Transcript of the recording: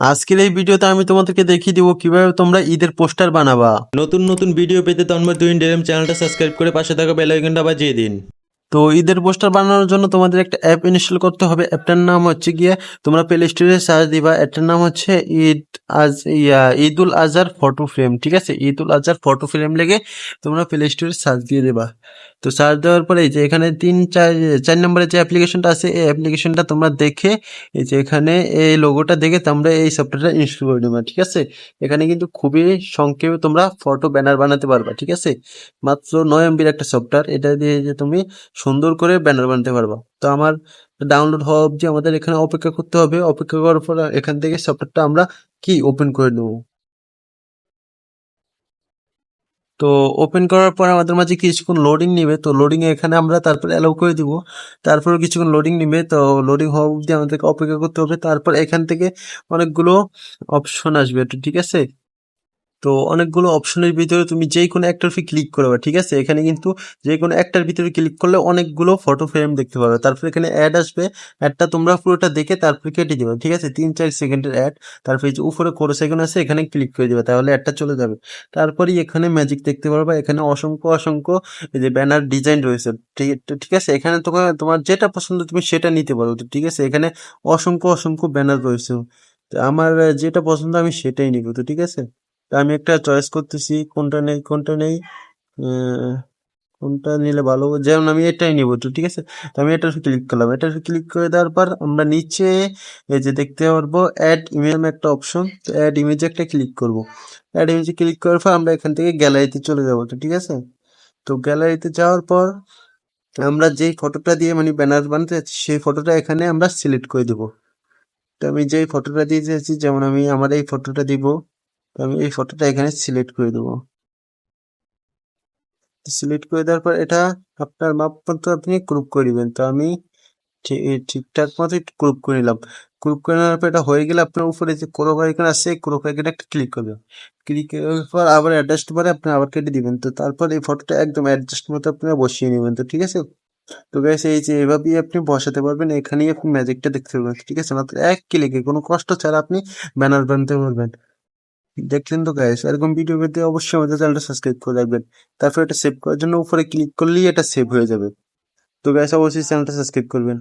আজকের এই ভিডিওতে আমি তোমাদেরকে দেখিয়ে দিব কীভাবে তোমরা ঈদের পোস্টার বানাবা। নতুন নতুন ভিডিও পেতে তন্ময় দুই ডেম চ্যানেলটা সাবস্ক্রাইব করে পাশে থাকা বেল আইকনটা বাজিয়ে দিন। তো ঈদের পোস্টার বানানোর জন্য তোমাদের একটা অ্যাপ ইনস্টল করতে হবে। অ্যাপটার নাম হচ্ছে গিয়ে তোমরা প্লে স্টোরে সার্চ দিবা। অ্যাপটার নাম হচ্ছে ঈদ আজ, ইয়া, ঈদুল আজহার ফটো ফ্রেম ঠিক আছে? ঈদুল আজহার ফটো ফ্রেম লেগে তোমরা প্লে স্টোরে সার্চ দিয়ে দেবা। তো সার্চ দেওয়ার পরে এই যে এখানে তিন, চার চার নম্বরে যে অ্যাপ্লিকেশনটা আছে, এই অ্যাপ্লিকেশনটা তোমরা দেখে এই যে এখানে এই লোগোটা দেখে তোমরা এই সফটওয়্যারটা ইনস্টল করে নেবা, ঠিক আছে? এখানে কিন্তু খুবই সংক্ষেপে তোমরা ফটো ব্যানার বানাতে পারবা, ঠিক আছে? মাত্র নয় এমবির একটা সফটওয়্যার এটা দিয়ে যে তুমি সুন্দর করে ব্যানার বানাতে পারবা। তো আমার ডাউনলোড হওয়া অবধি আমাদের এখানে অপেক্ষা করতে হবে। অপেক্ষা করার পর এখান থেকে সফটওয়্যারটা আমরা কি ওপেন করে নেব? তো ওপেন করার পর আমাদের মাঝে কিছুক্ষণ লোডিং নেবে। তো লোডিং এখানে আমরা তারপর অ্যালাউ করে দিব। তারপরে কিছুক্ষণ লোডিং নেবে। তো লোডিং হওয়া অবধি আমাদেরকে অপেক্ষা করতে হবে। তারপর এখান থেকে অনেকগুলো অপশন আসবে। ঠিক আছে? তো অনেকগুলো অপশনের ভিতরে তুমি যে কোনো একটার ফি ক্লিক করবে, ঠিক আছে? এখানে কিন্তু যে কোনো একটার ভিতরে ক্লিক করলে অনেকগুলো ফটো ফ্রেম দেখতে পাবে। তারপর এখানে অ্যাড আসবে অ্যাডটা তোমরা পুরোটা দেখে তারপরে কেটে দেবে, ঠিক আছে? তিন, চার সেকেন্ডের অ্যাড তারপরে যে উপরে কোরো সেকেন্ড আছে, এখানে ক্লিক করে দেবে, তাহলে অ্যাডটা চলে যাবে। তারপরে এখানে ম্যাজিক দেখতে পারবা, এখানে অসংখ্য অসংখ্য যে ব্যানার ডিজাইন রয়েছে, ঠিক আছে? এখানে তোমার তোমার যেটা পছন্দ তুমি সেটা নিতে পারো, ঠিক আছে? এখানে অসংখ্য অসংখ্য ব্যানার রয়েছে। আমার যেটা পছন্দ আমি সেটাই নিব, তো ঠিক আছে? আমি একটা চয়েস করতেছি, কোনটা নেই কোনটা নেই কোনটা নিলে ভালো? যেমন আমি এটাই নিব তো ঠিক আছে? তো আমি এটার ক্লিক করলাম। এটার ক্লিক করে দেওয়ার পর আমরা নিচে এই যে দেখতে পারব অ্যাড ইমেজ একটা অপশন তো অ্যাড ইমেজে একটা ক্লিক করব। অ্যাড ইমেজে ক্লিক করার পর আমরা এখান থেকে গ্যালারিতে চলে যাব তো ঠিক আছে? তো গ্যালারিতে যাওয়ার পর আমরা যেই ফটোটা দিয়ে মানে ব্যানার বানাতে যাচ্ছি, সেই ফটোটা এখানে আমরা সিলেক্ট করে দেব। তো আমি যেই ফটোটা দিয়ে যাচ্ছি, যেমন আমি আমার এই ফটোটা দিব তো আমি এই ফটোটা এখানে সিলেক্ট করে দেবো। সিলেক্ট করে দেওয়ার পর এটা আপনার মাপ মতো আপনি ক্রুপ করে দিবেন। তো আমি ঠিকঠাক মতো ক্রুপ করে নিলাম। গ্রুপ করে নেওয়ার পর এটা হয়ে গেলে আপনার উপরে যে ক্রোপ আইকন আছে ক্রোপ আইকনে একটা ক্লিক করবেন। ক্লিক করার পর আবার অ্যাডজাস্ট করে আপনি আবার কেটে দিবেন। তো তারপর এই ফটোটা একদম অ্যাডজাস্ট মতো আপনারা বসিয়ে নেবেন। তো ঠিক আছে? তো গাইস এই যে এভাবেই আপনি বসাতে পারবেন। এখানেই আপনি ম্যাজিকটা দেখতে পারবেন। ঠিক আছে? মাত্র এক ক্লিকে কোনো কষ্ট ছাড়া আপনি ব্যানার বানাতে পারবেন। দেখলেন তো গাইস এরকম ভিডিও পেতে অবশ্যই আমাদের চ্যানেলটা সাবস্ক্রাইব করে রাখবেন। তারপর এটা সেভ করার জন্য উপরে ক্লিক করলেই এটা সেভ হয়ে যাবে। তো গাইস অবশ্যই চ্যানেলটা সাবস্ক্রাইব করবেন।